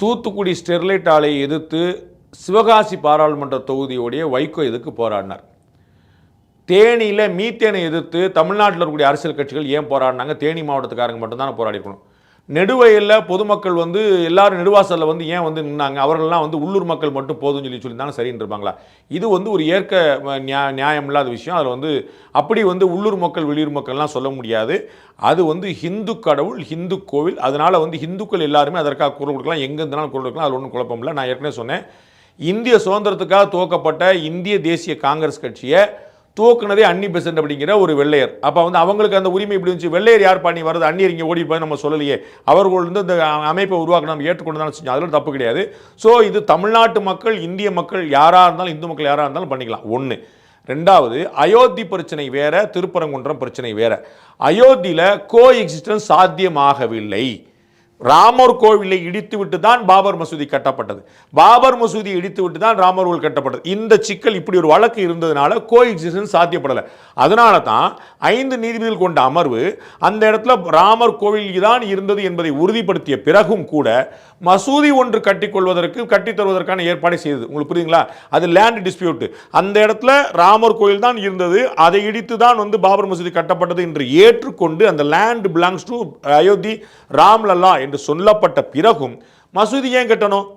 Thoothukudi Sterlite ஆலையை எதிர்த்து சிவகாசி பாராளுமன்ற தொகுதியுடைய வைகோ எதுக்கு போராடினார். தேனியில் மீத்தேனை எதிர்த்து தமிழ்நாட்டில் இருக்கக்கூடிய அரசியல் கட்சிகள் ஏன் போராடினாங்க? தேனி மாவட்டத்துக்காரங்க மட்டும்தான் போராடிக்கணும் நெடுவயலில் பொதுமக்கள் வந்து எல்லாரும் நெடுவாசலில் வந்து ஏன் வந்து நின்னாங்க? அவர்கள்லாம் வந்து உள்ளூர் மக்கள் மட்டும் போதும்னு சொல்லி சொல்லியிருந்தாங்க சரின்னு இருப்பாங்களா இது வந்து ஒரு ஏற்க நியா- நியாயம் இல்லாத விஷயம். அதில் வந்து அப்படி வந்து உள்ளூர் மக்கள் வெளியூர் மக்கள்லாம் சொல்ல முடியாது. அது வந்து ஹிந்து கடவுள் ஹிந்து கோவில். அதனால் வந்து ஹிந்துக்கள் எல்லாருமே அதற்காக குரல் கொடுக்கலாம். எங்கே இருந்தாலும் குரல் கொடுக்கலாம். அது ஒன்றும் குழப்பம் இல்லை. நான் ஏற்கனவே சொன்னேன். இந்திய சுதந்திரத்துக்காக துவக்கப்பட்ட இந்திய தேசிய காங்கிரஸ் கட்சியை தூக்குனதே அன்னி பெசன்ட் அப்படிங்கிற ஒரு வெள்ளையர். அப்போ வந்து அவங்களுக்கு அந்த உரிமை இப்படி இருந்துச்சு. வெள்ளையர் யார் பண்ணி வருது? அந்நியர் இங்கே ஓடி போய் நம்ம சொல்லலையே. அவர்கள் வந்து இந்த அமைப்பை உருவாக்க நம்ம ஏற்றுக்கொண்டு தான் செஞ்சோம். அதில் தப்பு கிடையாது. ஸோ இது தமிழ்நாட்டு மக்கள் இந்திய மக்கள் யாராக இருந்தாலும் இந்து மக்கள் யாராக இருந்தாலும் பண்ணிக்கலாம். ஒன்று ரெண்டாவது அயோத்தி பிரச்சனை வேற திருப்பரங்குன்றம் பிரச்சனை வேற. அயோத்தியில் கோ எக்ஸிஸ்டன்ஸ் சாத்தியமாகவில்லை. ராமர் கோவிலை இடித்துவிட்டு தான் பாபர் மசூதி கட்டப்பட்டது. பாபர் மசூதி இடித்துவிட்டு தான் ராமர் கோவில் கட்டப்பட்டது. இந்த சிக்கல் இப்படி ஒரு வழக்கு இருந்ததுனால கோ எக்ஸிஸ்டன்ஸ் சாத்தியப்படலை. அதனால தான் ஐந்து நீதிபதிகள் கொண்ட அமர்வு அந்த இடத்துல ராமர் கோவில் தான் இருந்தது என்பதை உறுதிப்படுத்திய பிறகும் கூட மசூதி ஒன்று கட்டிக்கொள்வதற்கு கட்டித் தருவதற்கான ஏற்பாடு செய்தது. உங்களுக்கு புரியுதுங்களா? அது லேண்ட் டிஸ்பியூட் அந்த இடத்துல ராமர் கோயில் தான் இருந்தது. அதை இடித்து தான் வந்து பாபர் மசூதி கட்டப்பட்டது என்று ஏற்றுக்கொண்டு அந்த land belongs to Ayodhya Ramlalla என்று சொல்லப்பட்ட பிறகும் மசூதி ஏன் கட்டணும்?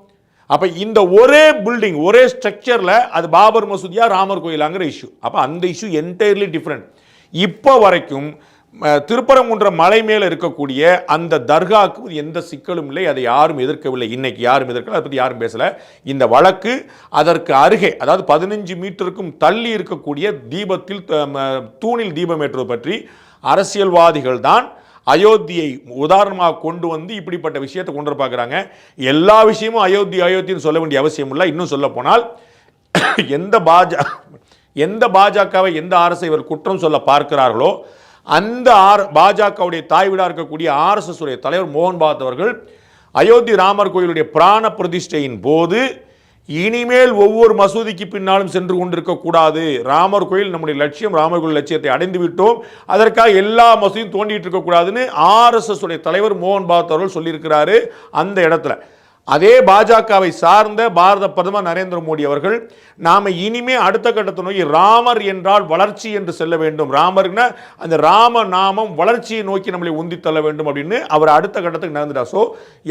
அப்போ இந்த ஒரே பில்டிங் ஒரே ஸ்ட்ரக்சரில் அது பாபர் மசூதியா ராமர் கோயிலாங்கிற இஷ்யூ அப்போ அந்த இஷ்யூ என்டையர்லி டிஃப்ரெண்ட் இப்போ வரைக்கும் திருப்பரங்குன்ற திருப்பரங்குன்றம் மலை மேலே இருக்கக்கூடிய அந்த தர்காவுக்கு எந்த சிக்கலும் இல்லை. அதை யாரும் எதிர்க்கவில்லை. இன்னைக்கு யாரும் எதிர்க்கல அதை பற்றி யாரும் பேசலை. இந்த வழக்கு அதற்கு அருகே அதாவது பதினஞ்சு மீட்டருக்கும் தள்ளி இருக்கக்கூடிய தீபத்தில் தூணில் தீபம் ஏற்றுவது பற்றி அரசியல்வாதிகள் தான் அயோத்தியை உதாரணமாக கொண்டு வந்து இப்படிப்பட்ட விஷயத்தை கொண்டு வர பார்க்குறாங்க. எல்லா விஷயமும் அயோத்தி அயோத்தின்னு சொல்ல வேண்டிய அவசியம் இல்லை. இன்னும் சொல்ல போனால் எந்த பாஜ எந்த பாஜகவை எந்த அரசை இவர் குற்றம் சொல்ல பார்க்கிறார்களோ அந்த ஆர் பாஜகவுடைய தாய் வீடாக இருக்கக்கூடிய ஆர்எஸ்எஸ் உடைய தலைவர் மோகன் பாத் அவர்கள் அயோத்தி ராமர் கோயிலுடைய பிராண பிரதிஷ்டையின் போது இனிமேல் ஒவ்வொரு மசூதிக்கு பின்னாலும் சென்று கொண்டிருக்கக்கூடாது ராமர் கோயில் நம்முடைய லட்சியம் ராமர் கோயில் லட்சியத்தை அடைந்து விட்டோம். அதற்காக எல்லா மசூதியும் தோண்டிட்டு இருக்கக்கூடாதுன்னு ஆர்எஸ்எஸ் உடைய தலைவர் மோகன் பாத் அவர்கள் சொல்லியிருக்கிறாரு அந்த இடத்துல. அதே பாஜகவை சார்ந்த பாரத பிரதமர் நரேந்திர மோடி அவர்கள் நாம இனிமே அடுத்த கட்டத்தை நோக்கி ராமர் என்றால் வளர்ச்சி என்று செல்ல வேண்டும். ராமர்னா அந்த ராம நாமம் வளர்ச்சியை நோக்கி நம்மளை உந்தி தள்ள வேண்டும் அப்படின்னு அவர் அடுத்த கட்டத்துக்கு நடந்துட்டார் ஸோ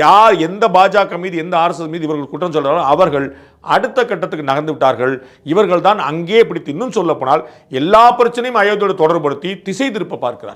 யார் எந்த பாஜக மீது எந்த அரசு மீது இவர்கள் குற்றம் சொல்கிறாரோ அவர்கள் அடுத்த கட்டத்துக்கு நகர்ந்து விட்டார்கள். இவர்கள் தான் அங்கே பிடித்து இன்னும் சொல்லப்போனால் எல்லா பிரச்சனையும் அயோத்தியோடு தொடர்படுத்தி திசை திருப்ப பார்க்கிறார்.